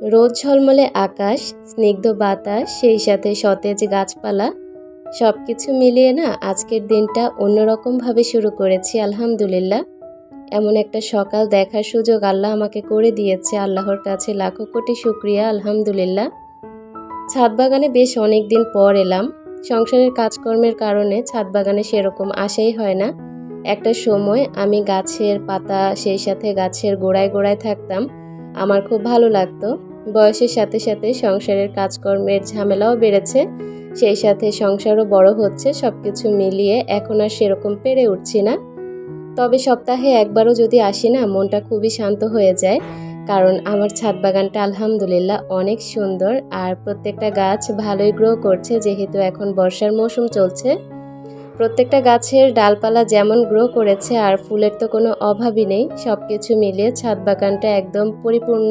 রোদ ঝলমলে আকাশ, স্নিগ্ধ বাতাস, সেই সাথে সতেজ গাছপালা সব কিছু মিলিয়ে না আজকের দিনটা অন্যরকমভাবে শুরু করেছি, আলহামদুলিল্লাহ। এমন একটা সকাল দেখার সুযোগ আল্লাহ আমাকে করে দিয়েছে, আল্লাহর কাছে লাখো কোটি শুক্রিয়া, আলহামদুলিল্লাহ। ছাদ বাগানে বেশ অনেক দিন পর এলাম। সংসারের কাজকর্মের কারণে ছাদ বাগানে সেরকম আসাই হয় না। একটা সময় আমি গাছের পাতা, সেই সাথে গাছের গোড়ায় গোড়ায় থাকতাম, আমার খুব ভালো লাগতো। বয়সের সাথে সাথে সংসারের কাজকর্মের ঝামেলাও বেড়েছে, সেই সাথে সংসারও বড় হচ্ছে সব কিছু মিলিয়ে এখন আর সেরকম পেরে উঠছি না। তবে সপ্তাহে একবারও যদি আসি না, মনটা খুবই শান্ত হয়ে যায়, কারণ আমার ছাদ বাগানটা আলহামদুলিল্লাহ অনেক সুন্দর আর প্রত্যেকটা গাছ ভালোই গ্রো করছে, যেহেতু এখন বর্ষার মৌসুম চলছে। প্রত্যেকটা গাছের ডালপালা যেমন গ্রো করেছে আর ফুলের তো কোনো অভাবই নেই সব কিছু মিলিয়ে ছাদ বাগানটা একদম পরিপূর্ণ।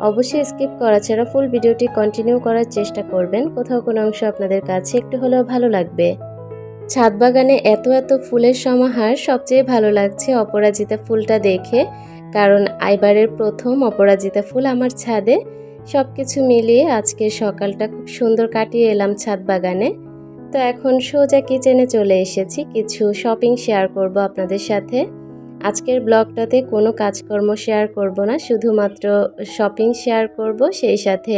অবশ্যই স্কিপ করা ছাড়া ফুল ভিডিওটি কন্টিনিউ করার চেষ্টা করবেন। কোথাও কোনো অংশ আপনাদের কাছে একটু হলেও ভালো লাগবে। ছাদ বাগানে এত এত ফুলের সমাহার, সবচেয়ে ভালো লাগছে অপরাজিতা ফুলটা দেখে। কারণ আইবারের প্রথম অপরাজিতা ফুল আমার ছাদে। সব কিছু মিলিয়ে আজকের সকালটা খুব সুন্দর কাটিয়ে এলাম ছাদ বাগানে। তো এখন সোজা কিচেনে চলে এসেছি। কিছু শপিং শেয়ার করব আপনাদের সাথে। আজকের ব্লগটাতে কোনো কাজকর্ম শেয়ার করব না, শুধুমাত্র শপিং শেয়ার করব। সেই সাথে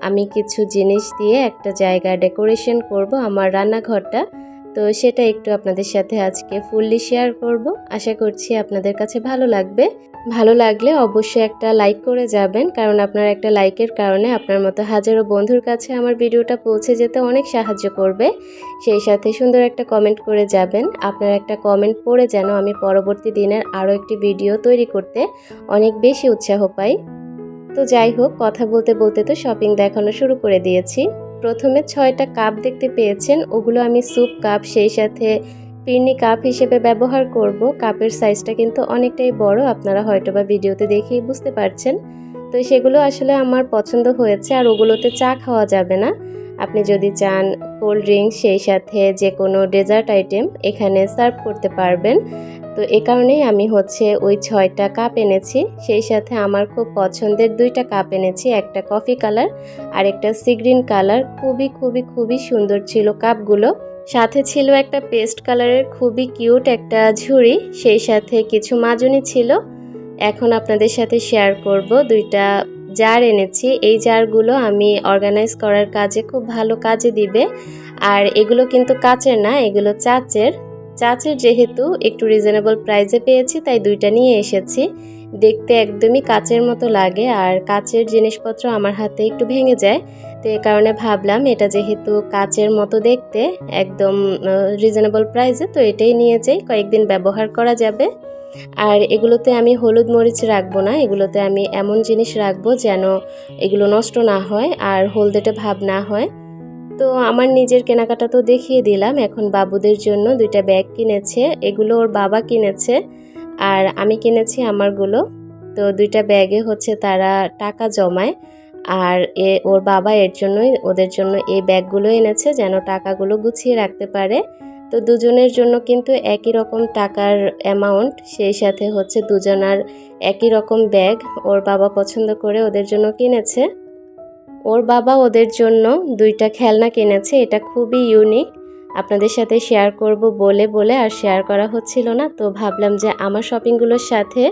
আমি কিছু জিনিস দিয়ে একটা জায়গা ডেকোরেশন করব, আমার রান্নাঘরটা। তো সেটা একটু আপনাদের সাথে আজকে ফুললি শেয়ার করব। আশা করছি আপনাদের কাছে ভালো লাগবে। ভালো লাগলে অবশ্যই একটা লাইক করে যাবেন, কারণ আপনার একটা লাইকের কারণে আপনার মতো হাজারো বন্ধুর কাছে আমার ভিডিওটা পৌঁছে যেতে অনেক সাহায্য করবে। সেই সাথে সুন্দর একটা কমেন্ট করে যাবেন। আপনার একটা কমেন্ট পড়ে যেন আমি পরবর্তী দিনের আরও একটি ভিডিও তৈরি করতে অনেক বেশি উৎসাহ পাই। তো যাই হোক, কথা বলতে বলতে তো শপিং দেখানো শুরু করে দিয়েছি। প্রথমে ছয়টা কাপ দেখতে পেয়েছেন, ওগুলো আমি স্যুপ কাপ, সেই সাথে পিরনি কাপ হিসেবে ব্যবহার করব। কাপের সাইজটা কিন্তু অনেকটাই বড়, আপনারা হয়তো বা ভিডিওতে দেখেই বুঝতে পারছেন। তো সেগুলো আসলে আমার পছন্দ হয়েছে, আর ওগুলোতে চা খাওয়া যাবে না। আপনি যদি চান কোল্ড ড্রিঙ্কস সেই সাথে যে কোনো ডেজার্ট আইটেম এখানে সার্ভ করতে পারবেন। তো এ কারণেই আমি হচ্ছে ওই ছয়টা কাপ এনেছি। সেই সাথে আমার খুব পছন্দের দুইটা কাপ এনেছি, একটা কফি কালার আর একটা সিগ্রিন কালার। খুবই খুবই খুবই সুন্দর ছিল কাপগুলো। সাথে ছিল একটা পেস্ট কালারের খুবই কিউট একটা ঝুড়ি, সেই সাথে কিছু মাজনি ছিল। এখন আপনাদের সাথে শেয়ার করব দুইটা জার এনেছি। এই জারগুলো আমি অর্গানাইজ করার কাজে খুব ভালো কাজে দিবে। আর এগুলো কিন্তু কাচের না, এগুলো চাচের। চাচের যেহেতু একটু রিজনেবল প্রাইসে পেয়েছি, তাই দুইটা নিয়ে এসেছি। দেখতে একদমই কাচের মতো লাগে আর কাচের জিনিসপত্র আমার হাতে একটু ভেঙে যায়। তো এ কারণে ভাবলাম এটা যেহেতু কাচের মতো দেখতে, একদম রিজনেবল প্রাইসে তো এটাই নিয়ে যাই। কয়েকদিন ব্যবহার করা যাবে। আর এগুলোতে আমি হলুদ মরিচ রাখব না, এগুলোতে আমি এমন জিনিস রাখব যেন এগুলো নষ্ট না হয় আর হলদেটে ভাব না হয়। তো আমার নিজের কেনাকাটা তো দেখিয়ে দিলাম, এখন বাবুদের জন্য দুইটা ব্যাগ কিনেছে, এগুলো ওর বাবা কিনেছে আর আমি কিনেছি আমারগুলো। তো দুইটা ব্যাগে হচ্ছে তারা টাকা জমায় আর এ, ওর বাবা এর জন্যই, ওদের জন্য এই ব্যাগগুলো এনেছে যেন টাকাগুলো গুছিয়ে রাখতে পারে। তো দুজনের জন্য কিন্তু একই রকম টাকার অ্যামাউন্ট সেই সাথে হচ্ছে দুজনার একই রকম ব্যাগ ওর বাবা পছন্দ করে ওদের জন্য কিনেছে। ওর বাবা ওদের জন্য দুইটা খেলনা কিনেছে, এটা খুবই ইউনিক আপনাদের সাথে শেয়ার করব বলে বলে আর শেয়ার করা হচ্ছিল না, তো ভাবলাম যে আমার শপিংগুলোর সাথে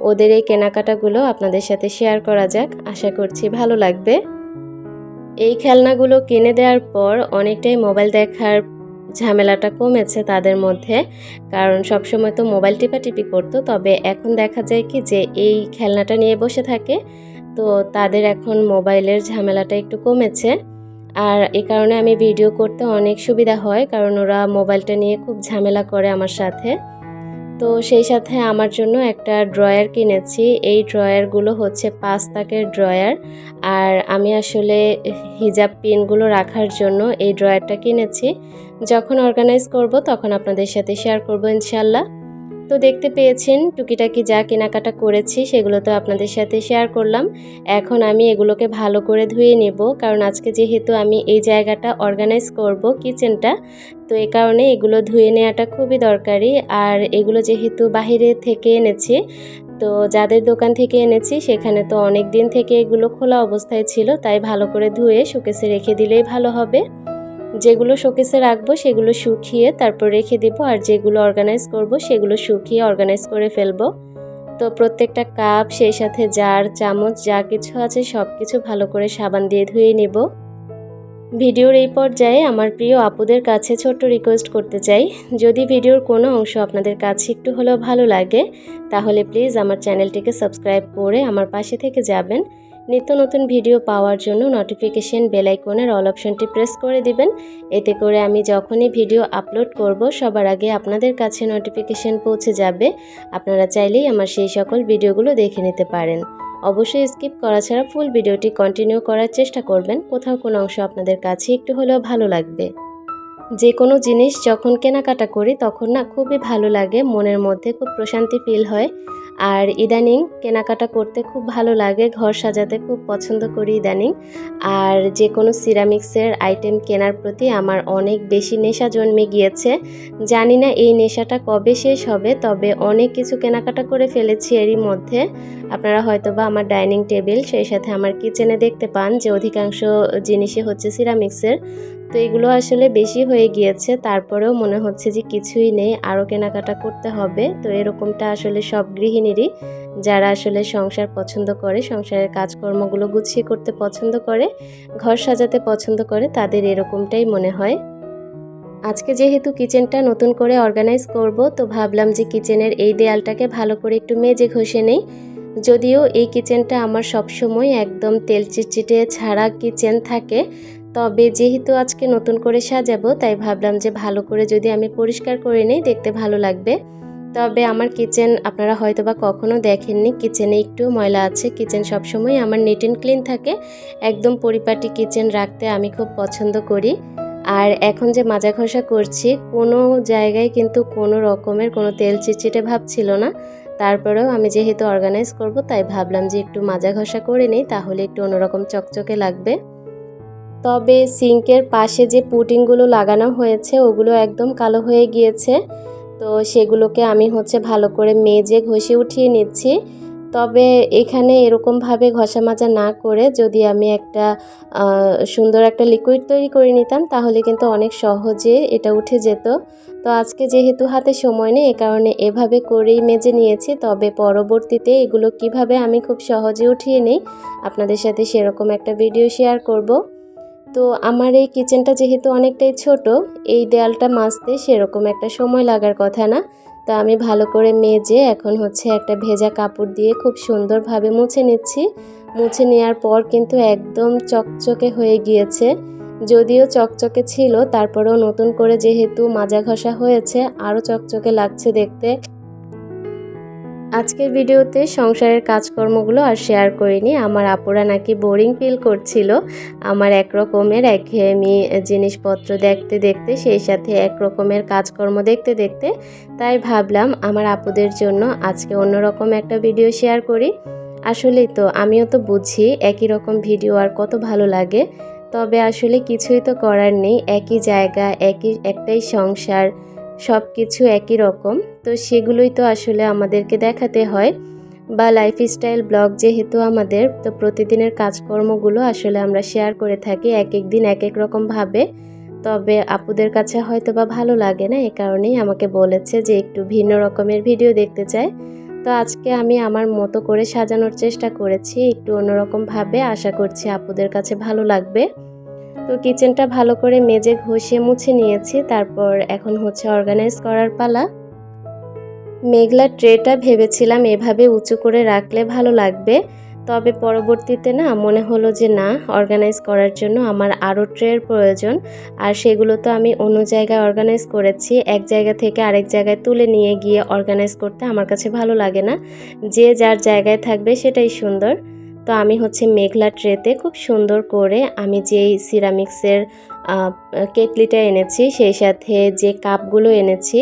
ওদের এই কেনাকাটাগুলো আপনাদের সাথে শেয়ার করা যাক, আশা করছি ভালো লাগবে। এই খেলনাগুলো কিনে দেওয়ার পর অনেকটাই মোবাইল দেখার ঝামেলাটা কমেছে তাদের মধ্যে। কারণ সবসময় তো মোবাইল টিপাটিপি করতো। তবে এখন দেখা যায় কি যে এই খেলনাটা নিয়ে বসে থাকে। তো তাদের এখন মোবাইলের ঝামেলাটা একটু কমেছে। আর এ কারণে আমি ভিডিও করতে অনেক সুবিধা হয়। কারণ ওরা মোবাইলটা নিয়ে খুব ঝামেলা করে আমার সাথে। তো সেই সাথে আমার জন্য একটা ড্রয়ার কিনেছি। এই ড্রয়ারগুলো হচ্ছে পাঁচ তাকের ড্রয়ার। আর আমি আসলে হিজাব পিনগুলো রাখার জন্য এই ড্রয়ারটা কিনেছি। যখন অর্গানাইজ করব, তখন আপনাদের সাথে শেয়ার করব ইনশাল্লাহ তো দেখতে পেয়েছেন, টুকিটাকি যা কেনাকাটা করেছি, সেগুলো তো আপনাদের সাথে শেয়ার করলাম। এখন আমি এগুলোকে ভালো করে ধুয়ে নেব, কারণ আজকে যেহেতু আমি এই জায়গাটা অর্গানাইজ করব কিচেনটা তো এই কারণে এগুলো ধুয়ে নেওয়াটা খুবই দরকারি। আর এগুলো যেহেতু বাহিরে থেকে এনেছি, তো যাদের দোকান থেকে এনেছি, সেখানে তো অনেক দিন থেকে এগুলো খোলা অবস্থায় ছিল, তাই ভালো করে ধুয়ে শোকেসে রেখে দিলেই ভালো হবে। যেগুলো শোকেসে রাখব, সেগুলো শুকিয়ে তারপর রেখে দেবো, আর যেগুলো অর্গানাইজ করব, সেগুলো শুকিয়ে অর্গানাইজ করে ফেলব। তো প্রত্যেকটা কাপ সেই সাথে জার চামচ, যা কিছু আছে সব কিছু ভালো করে সাবান দিয়ে ধুয়ে নেব। ভিডিওর এই পর্যায়ে আমার প্রিয় আপুদের কাছে ছোট্ট রিকোয়েস্ট করতে চাই। যদি ভিডিওর কোনো অংশ আপনাদের কাছে একটু হলেও ভালো লাগে, তাহলে প্লিজ আমার চ্যানেলটিকে সাবস্ক্রাইব করে আমার পাশে থেকে যাবেন। নিত্য নতুন ভিডিও পাওয়ার জন্য নোটিফিকেশন বেল আইকনের অল অপশনটি প্রেস করে দিবেন। এতে করে আমি যখনই ভিডিও আপলোড করব, সবার আগে আপনাদের কাছে নোটিফিকেশন পৌঁছে যাবে। আপনারা চাইলেই আমার সেই সকল ভিডিওগুলো দেখে নিতে পারেন। অবশ্যই স্কিপ করা ছাড়া ফুল ভিডিওটি কন্টিনিউ করার চেষ্টা করবেন। কোথাও কোনো অংশ আপনাদের কাছে একটু হলেও ভালো লাগবে। যে কোনো জিনিস যখন কেনাকাটা করি, তখন না খুবই ভালো লাগে, মনের মধ্যে খুব প্রশান্তি ফিল হয়। আর ইদানিং কেনাকাটা করতে খুব ভালো লাগে, ঘর সাজাতে খুব পছন্দ করি ইদানিং। আর যে কোনো সিরামিক্সের আইটেম কেনার প্রতি আমার অনেক বেশি নেশা জন্মে গিয়েছে। জানি না এই নেশাটা কবে শেষ হবে, তবে অনেক কিছু কেনাকাটা করে ফেলেছি এরই মধ্যে। আপনারা হয়তো বা আমার ডাইনিং টেবিল, সেই সাথে আমার কিচেনে দেখতে পান যে অধিকাংশ জিনিসই হচ্ছে সিরামিক্সের। তো এগুলো আসলে বেশি হয়ে গিয়েছে। তারপরেও মনে হচ্ছে যে কিছুই নেই আরও কেনাকাটা করতে হবে। তো এরকমটা আসলে সব গৃহিণীরই, যারা আসলে সংসার পছন্দ করে, সংসারের কাজকর্মগুলো গুছিয়ে করতে পছন্দ করে, ঘর সাজাতে পছন্দ করে, তাদের এরকমটাই মনে হয়। আজকে যেহেতু কিচেনটা নতুন করে অর্গানাইজ করব, তো ভাবলাম যে কিচেনের এই দেয়ালটাকে ভালো করে একটু মেজে ঘষে নেই। যদিও এই কিচেনটা আমার সবসময় একদম তেল চিটচিটে ছাড়া কিচেন থাকে তবে যেহেতু আজকে নতুন করে সাজাবো, তাই ভাবলাম যে ভালো করে যদি আমি পরিষ্কার করে নিই, দেখতে ভালো লাগবে। তবে আমার কিচেন আপনারা হয়তো বা কখনো দেখেননি, কিচেনে একটু ময়লা আছে, কিচেন সবসময় আমার নিট অ্যান্ড ক্লিন থাকে। একদম পরিপাটি কিচেন রাখতে আমি খুব পছন্দ করি। আর এখন যে মাজা ঘষা করছি, কোনো জায়গায় কিন্তু কোনো রকমের কোনো তেল চিটচিটে ভাব ছিল না। তারপরেও আমি যেহেতু অর্গানাইজ করব, তাই ভাবলাম যে একটু মাজা ঘষা করে নিই, তাহলে একটু অন্যরকম চকচকে লাগবে। তবে সিঙ্কের পাশে যে পুটিংগুলো লাগানো হয়েছে, ওগুলো একদম কালো হয়ে গিয়েছে। তো সেগুলোকে আমি হচ্ছে ভালো করে মেজে ঘষে উঠিয়ে নিচ্ছি। তবে এখানে এরকমভাবে ঘষা মাজা না করে যদি আমি একটা সুন্দর একটা লিকুইড তৈরি করে নিতাম, তাহলে কিন্তু অনেক সহজে এটা উঠে যেত। তো আজকে যেহেতু হাতে সময় নেই, এ কারণে এভাবে করেই মেজে নিয়েছি। তবে পরবর্তীতে এগুলো কীভাবে আমি খুব সহজে উঠিয়ে নিই, আপনাদের সাথে সেরকম একটা ভিডিও শেয়ার করব। তো আমার এই কিচেনটা যেহেতু অনেকটাই ছোট, এই দেয়ালটা মাজতে সেরকম একটা সময় লাগার কথা না। তো আমি ভালো করে মেজে এখন হচ্ছে একটা ভেজা কাপড় দিয়ে খুব সুন্দরভাবে মুছে নিচ্ছি। মুছে নেওয়ার পর কিন্তু একদম চকচকে হয়ে গিয়েছে। যদিও চকচকে ছিল, তারপরেও নতুন করে যেহেতু মাজা ঘষা হয়েছে, আরও চকচকে লাগছে দেখতে। আজকের ভিডিওতে সংসারের কাজকর্মগুলো আর শেয়ার করিনি। আমার আপুরা নাকি বোরিং ফিল করছিল। আমার এক রকমের একঘেয়েমি জিনিসপত্র দেখতে দেখতে, সেই সাথে এক রকমের কাজকর্ম দেখতে দেখতে, তাই ভাবলাম আমার আপুদের জন্য আজকে অন্যরকম একটা ভিডিও শেয়ার করি। আসলেই তো আমিও তো বুঝি একই রকম ভিডিও আর কত ভালো লাগে। তবে আসলে কিছুই তো করার নেই। একই জায়গা, একই, একটাই সংসার। সব কিছু একই রকম। তো সেগুলোই তো আসলে আমাদেরকে দেখাতে হয়। বা লাইফস্টাইল ব্লগ যেহেতু আমাদের, তো প্রতিদিনের কাজকর্মগুলো আসলে আমরা শেয়ার করে থাকি এক এক দিন এক এক রকমভাবে তবে আপুদের কাছে হয়তো বা ভালো লাগে না, এ কারণেই আমাকে বলেছে যে একটু ভিন্ন রকমের ভিডিও দেখতে চায়। তো আজকে আমি আমার মতো করে সাজানোর চেষ্টা করেছি, একটু অন্যরকমভাবে আশা করছি আপুদের কাছে ভালো লাগবে। তো কিচেনটা ভালো করে মেজে ঘষে মুছে নিয়েছি, তারপর এখন হচ্ছে অর্গানাইজ করার পালা। মেঘলা ট্রেটা ভেবেছিলাম এভাবে উঁচু করে রাখলে ভালো লাগবে, তবে পরবর্তীতে না মনে হলো যে না অর্গানাইজ করার জন্য আমার আরও ট্রের প্রয়োজন, আর সেগুলো তো আমি অন্য জায়গায় অর্গানাইজ করেছি, এক জায়গা থেকে আরেক জায়গায় তুলে নিয়ে গিয়ে অর্গানাইজ করতে আমার কাছে ভালো লাগে না, যে যার জায়গায় থাকবে সেটাই সুন্দর। তো আমি হচ্ছে মেঘলা ট্রেতে খুব সুন্দর করে আমি যেই সিরামিক্সের কেটলিটা এনেছি, সেই সাথে যে কাপগুলো এনেছি,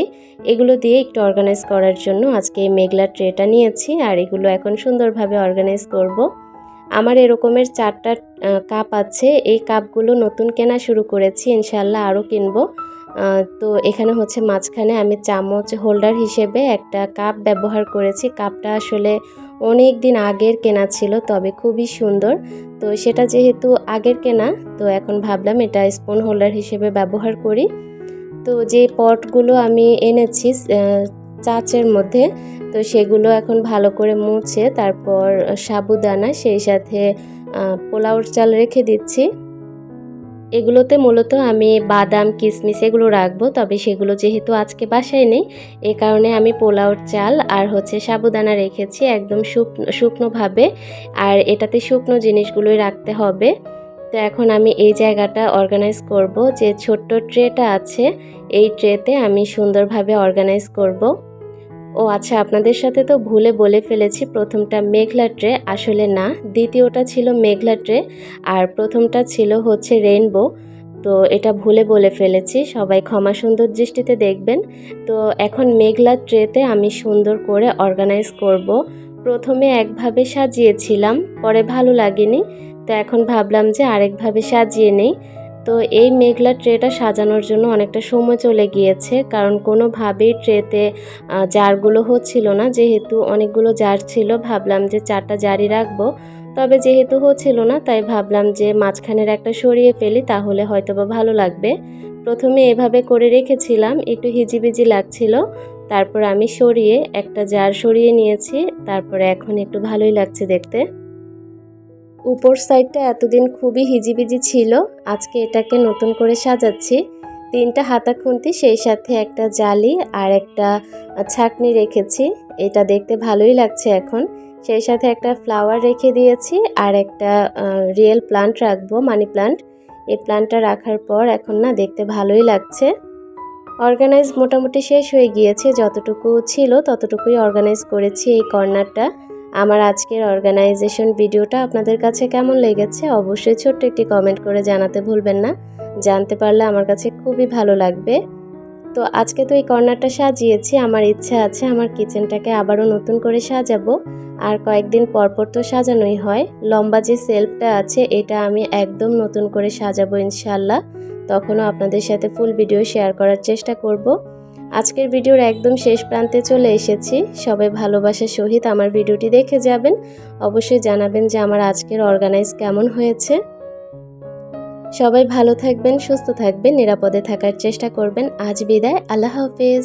এগুলো দিয়ে একটু অর্গানাইজ করার জন্য আজকে এই মেঘলা ট্রেটা নিয়েছি আর এগুলো এখন সুন্দরভাবে অর্গানাইজ করব। আমার এরকমের চারটা কাপ আছে, এই কাপগুলো নতুন কেনা শুরু করেছি ইনশাল্লাহ আরও কিনবো তো এখানে হচ্ছে মাঝখানে আমি চামচ হোল্ডার হিসেবে একটা কাপ ব্যবহার করেছি, কাপটা আসলে অনেক দিন আগের কেনা ছিল, তবে খুবই সুন্দর। তো সেটা যেহেতু আগের কেনা, তো এখন ভাবলাম এটা স্পুন হোল্ডার হিসেবে ব্যবহার করি। তো যে পটগুলো আমি এনেছি চাচের মধ্যে, তো সেগুলো এখন ভালো করে মুছে, তারপর সাবুদানা, সেই সাথে পোলাওর চাল রেখে দিচ্ছি। এগুলোতে মূলত আমি বাদাম কিশমিশ এগুলো রাখব, তবে সেগুলো যেহেতু আজকে বাসায় নেই, এ কারণে আমি পোলাওর চাল আর হচ্ছে সাবুদানা রেখেছি একদম শুকনো, শুকনোভাবে, আর এটাতে শুকনো জিনিসগুলোই রাখতে হবে। তো এখন আমি এই জায়গাটা অর্গানাইজ করব, যে ছোট্ট ট্রেটা আছে, এই ট্রেতে আমি সুন্দরভাবে অর্গানাইজ করব। ও আচ্ছা আপনাদের সাথে তো ভুলে বলে ফেলেছি, প্রথমটা মেঘলা ট্রে, আসলে না। দ্বিতীয়টা ছিল মেঘলা ট্রে, আর প্রথমটা ছিল হচ্ছে রেইনবো। তো এটা ভুলে বলে ফেলেছি, সবাই ক্ষমা সুন্দর দৃষ্টিতে দেখবেন। তো এখন মেঘলা ট্রেতে আমি সুন্দর করে অর্গানাইজ করব। প্রথমে একভাবে সাজিয়েছিলাম, পরে ভালো লাগেনি। তো এখন ভাবলাম যে আরেকভাবে সাজিয়ে নেই। তো এই মেঘলা ট্রেটা সাজানোর জন্য অনেকটা সময় চলে গিয়েছে, কারণ কোনোভাবেই ট্রেতে জারগুলো হচ্ছিল না। যেহেতু অনেকগুলো জার ছিল, ভাবলাম যে চারটা জারই রাখব। তবে যেহেতু হচ্ছিল না, তাই ভাবলাম যে মাঝখানের একটা সরিয়ে ফেলি, তাহলে হয়তো বা ভালো লাগবে। প্রথমে এভাবে করে রেখেছিলাম, একটু হিজিবিজি লাগছিল। তারপর আমি সরিয়ে একটা জার সরিয়ে নিয়েছি, তারপরে এখন একটু ভালোই লাগছে দেখতে। উপর সাইডটা এতদিন খুবই হিজিবিজি ছিল, আজকে এটাকে নতুন করে সাজাচ্ছি। তিনটা হাতা খুন্তি, সেই সাথে একটা জালি আর একটা ছাকনি রেখেছি। এটা দেখতে ভালোই লাগছে এখন। সেই সাথে একটা ফ্লাওয়ার রেখে দিয়েছি আর একটা রিয়েল প্লান্ট রাখব, মানি প্লান্ট। এই প্লান্টটা রাখার পর এখন না দেখতে ভালোই লাগছে। অর্গানাইজ মোটামুটি শেষ হয়ে গিয়েছে, যতটুকু ছিল ততটুকুই অর্গানাইজ করেছি এই কর্নারটা। আমার আজকের অর্গানাইজেশন ভিডিওটা আপনাদের কাছে কেমন লেগেছে অবশ্যই ছোট্ট একটি কমেন্ট করে জানাতে ভুলবেন না। জানতে পারলে আমার কাছে খুবই ভালো লাগবে। তো আজকে তো এই কর্নারটা সাজিয়েছি, আমার ইচ্ছা আছে আমার কিচেনটাকে আবারও নতুন করে সাজাবো। আর কয়েকদিন পরপর তো সাজানোই হয়। লম্বা যে সেলফটা আছে, এটা আমি একদম নতুন করে সাজাবো ইনশাল্লাহ তখনও আপনাদের সাথে ফুল ভিডিও শেয়ার করার চেষ্টা করব। আজকের ভিডিওর একদম শেষ প্রান্তে চলে এসেছি। সবাই ভালোবাসার সহিত আমার ভিডিওটি দেখে যাবেন। অবশ্যই জানাবেন যে আমার আজকের অর্গানাইজ কেমন হয়েছে। সবাই ভালো থাকবেন, সুস্থ থাকবেন, নিরাপদে থাকার চেষ্টা করবেন। আজ বিদায়, আল্লাহ হাফিজ।